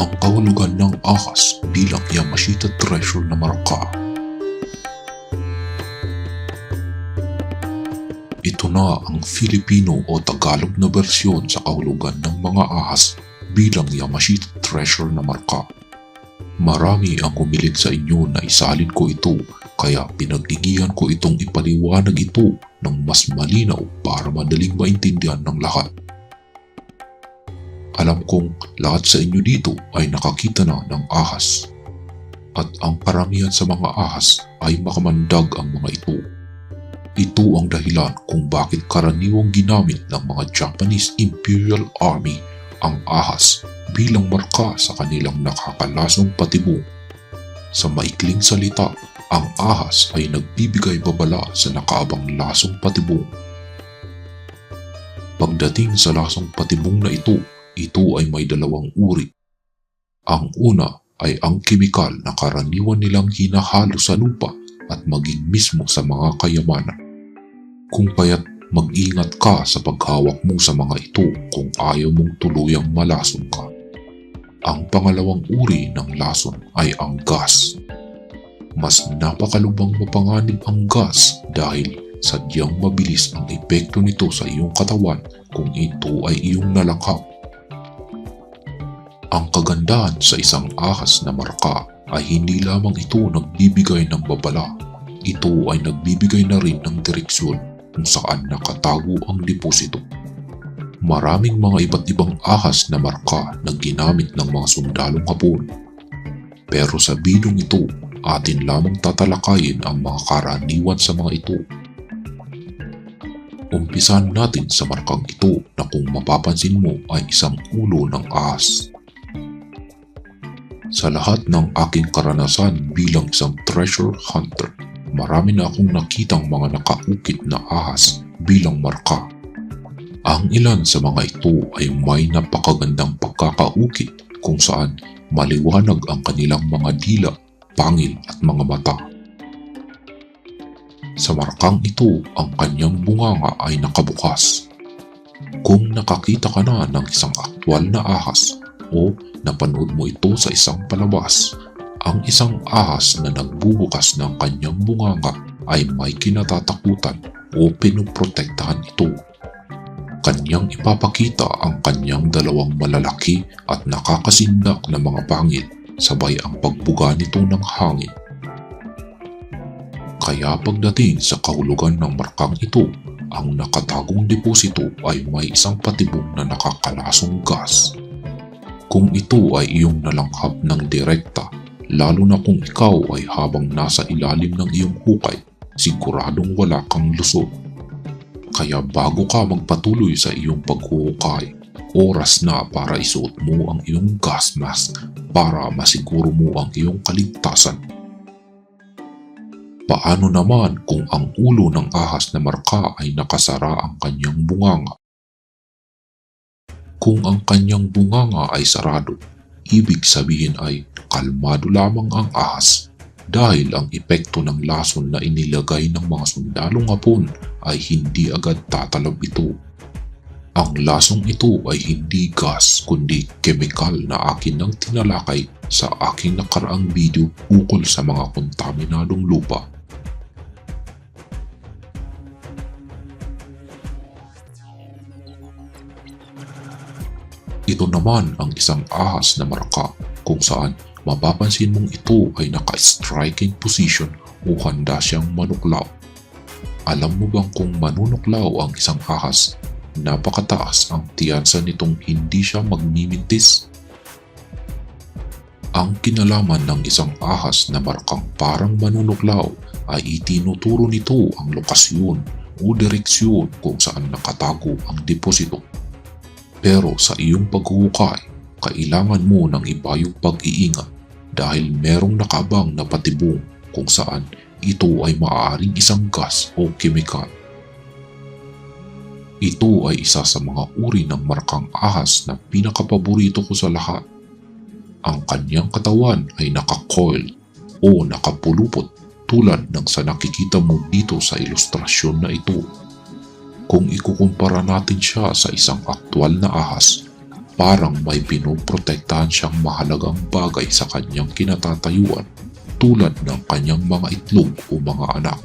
ang kahulugan ng ahas bilang Yamashita treasure na marka. Ito na ang Filipino o Tagalog na bersyon sa kahulugan ng mga ahas bilang Yamashita treasure na marka. Marami ang humilig sa inyo na isalin ko ito kaya pinagigihan ko itong ipaliwanag ito ng mas malinaw para madaling maintindihan ng lahat. Alam kong lahat sa inyo dito ay nakakita na ng ahas. At ang karamihan sa mga ahas ay makamandag ang mga ito. Ito ang dahilan kung bakit karaniwang ginamit ng mga Japanese Imperial Army ang ahas bilang marka sa kanilang nakakalasong patibong. Sa maikling salita, ang ahas ay nagbibigay babala sa nakaabang lasong patibong. Pagdating sa lasong patibong na ito, ito ay may dalawang uri. Ang una ay ang kemikal na karaniwan nilang hinahalo sa lupa at maging mismo sa mga kayamanan. Kung kaya't mag-ingat ka sa paghawak mo sa mga ito kung ayaw mong tuluyang malason ka. Ang pangalawang uri ng lason ay ang gas. Mas napakalubang mapanganib ang gas dahil sadyang mabilis ang epekto nito sa iyong katawan kung ito ay iyong nalangkap. Ang kagandahan sa isang ahas na marka ay hindi lamang ito nagbibigay ng babala. Ito ay nagbibigay na rin ng direksyon kung saan nakatago ang deposito. Maraming mga iba't ibang ahas na marka na ginamit ng mga sundalong hapon. Pero sa bidong ito, atin lamang tatalakayin ang mga karaniwan sa mga ito. Umpisan natin sa markang ito na kung mapapansin mo ay isang ulo ng ahas. Sa lahat ng aking karanasan bilang isang treasure hunter, marami na akong nakitang mga nakaukit na ahas bilang marka. Ang ilan sa mga ito ay may napakagandang pagkakaukit kung saan maliwanag ang kanilang mga dila, pangil at mga mata. Sa markang ito, ang kanyang bunganga ay nakabukas. Kung nakakita ka na ng isang aktwal na ahas o napanood mo ito sa isang palabas, ang isang ahas na nagbubukas ng kanyang bunganga ay may kinatatakutan o pinuprotektahan ito. Kanyang ipapakita ang kanyang dalawang malalaki at nakakasindak na mga pangil sabay ang pagbuga nito ng hangin. Kaya pagdating sa kahulugan ng markang ito, ang nakatagong deposito ay may isang patibong na nakakalasong gas. Kung ito ay iyong nalanghap ng direkta, lalo na kung ikaw ay habang nasa ilalim ng iyong hukay, siguradong wala kang lusot. Kaya bago ka magpatuloy sa iyong paghuhukay, oras na para isuot mo ang iyong gas mask para masiguro mo ang iyong kaligtasan. Paano naman kung ang ulo ng ahas na marka ay nakasara ang kanyang bunganga? Kung ang kanyang bunganga ay sarado, ibig sabihin ay kalmado lamang ang ahas dahil ang epekto ng lason na inilagay ng mga sundalong hapon ay hindi agad tatalab ito. Ang lasong ito ay hindi gas kundi kemikal na akin nang tinalakay sa aking nakaraang video ukol sa mga kontaminadong lupa. Ito naman ang isang ahas na marka kung saan mapapansin mong ito ay naka-striking position o handa siyang manuklaw. Alam mo bang kung manunuklaw ang isang ahas, napakataas ang tiyansa nitong hindi siya magmimintis? Ang kinalaman ng isang ahas na markang parang manunuklaw ay itinuturo nito ang lokasyon o direksyon kung saan nakatago ang deposito. Pero sa iyong paghuhukay, kailangan mo ng iba yung pag-iingat dahil merong nakabang na patibong kung saan ito ay maaaring isang gas o kemikal. Ito ay isa sa mga uri ng markang ahas na pinakapaborito ko sa lahat. Ang kanyang katawan ay nakakoil o nakapulupot tulad ng sa nakikita mo dito sa ilustrasyon na ito. Kung ikukumpara natin siya sa isang aktwal na ahas, parang may pinoprotektahan siyang mahalagang bagay sa kanyang kinatatayuan tulad ng kanyang mga itlog o mga anak.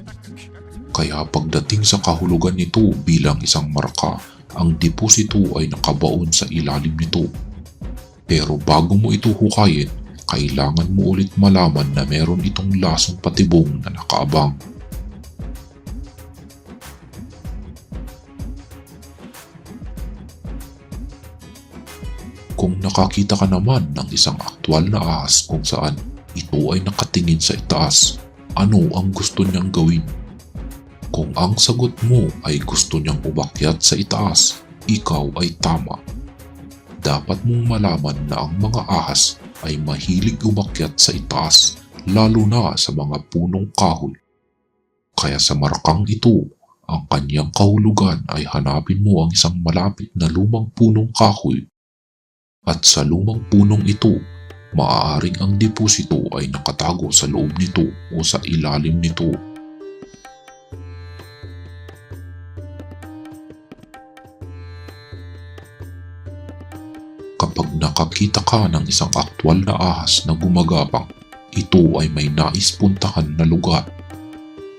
Kaya pagdating sa kahulugan nito bilang isang marka, ang deposito ay nakabaon sa ilalim nito. Pero bago mo ito hukayin, kailangan mo ulit malaman na meron itong lasong patibong na nakaabang. Kung nakakita ka naman ng isang aktwal na ahas kung saan ito ay nakatingin sa itaas, ano ang gusto niyang gawin? Kung ang sagot mo ay gusto niyang umakyat sa itaas, ikaw ay tama. Dapat mong malaman na ang mga ahas ay mahilig umakyat sa itaas lalo na sa mga punong kahoy. Kaya sa markang ito, ang kanyang kahulugan ay hanapin mo ang isang malapit na lumang punong kahoy. At sa lumang punong ito, maaaring ang deposito ay nakatago sa loob nito o sa ilalim nito. Kapag nakakita ka ng isang aktwal na ahas na gumagapang, ito ay may nais puntahan na lugar.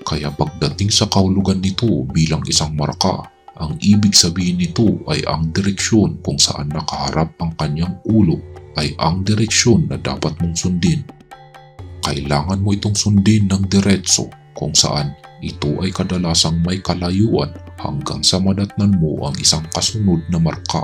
Kaya pagdating sa kahulugan nito bilang isang marka, ang ibig sabihin nito ay ang direksyon kung saan nakaharap ang kanyang ulo ay ang direksyon na dapat mong sundin. Kailangan mo itong sundin ng diretso kung saan ito ay kadalasang may kalayuan hanggang sa madatnan mo ang isang kasunod na marka.